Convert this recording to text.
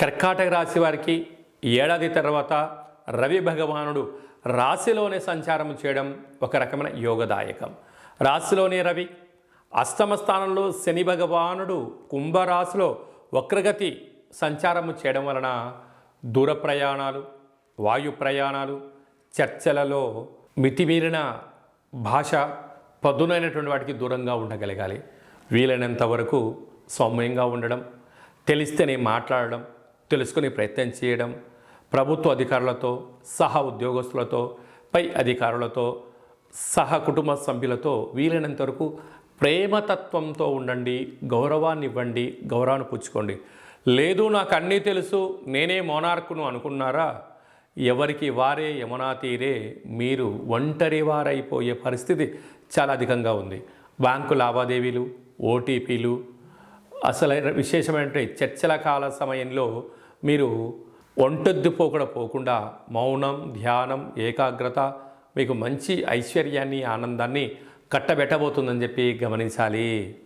కర్కాటక రాశి వారికి ఏడాది తర్వాత రవి భగవానుడు రాశిలోనే సంచారం చేయడం ఒక రకమైన యోగదాయకం. రాశిలోనే రవి అష్టమ స్థానంలో శని భగవానుడు కుంభరాశిలో వక్రగతి సంచారము చేయడం వలన దూర ప్రయాణాలు వాయు ప్రయాణాలు చర్చలలో మితిమీరిన భాష పదునైనటువంటి వాటికి దూరంగా ఉండగలగాలి. వీలైనంత వరకు సౌమ్యంగా ఉండడం తెలిస్తేనే మాట్లాడడం తెలుసుకునే ప్రయత్నం చేయడం ప్రభుత్వ అధికారులతో సహా ఉద్యోగస్తులతో పై అధికారులతో సహ కుటుంబ సభ్యులతో వీలైనంత వరకు ప్రేమతత్వంతో ఉండండి గౌరవాన్ని ఇవ్వండి గౌరవాన్ని పుచ్చుకోండి. లేదు నాకు అన్నీ తెలుసు నేనే మోనార్కును అనుకున్నారా? ఎవరికి వారే యమునా తీరే మీరు ఒంటరి వారైపోయే పరిస్థితి చాలా అధికంగా ఉంది. బ్యాంకు లావాదేవీలు ఓటీపీలు అసలైన విశేషమైన చర్చల కాల సమయంలో మీరు ఒంటొద్దు పోకుండా పోకుండా మౌనం ధ్యానం ఏకాగ్రత మీకు మంచి ఐశ్వర్యాన్ని ఆనందాన్ని కట్టబెట్టబోతుందని చెప్పి గమనించాలి.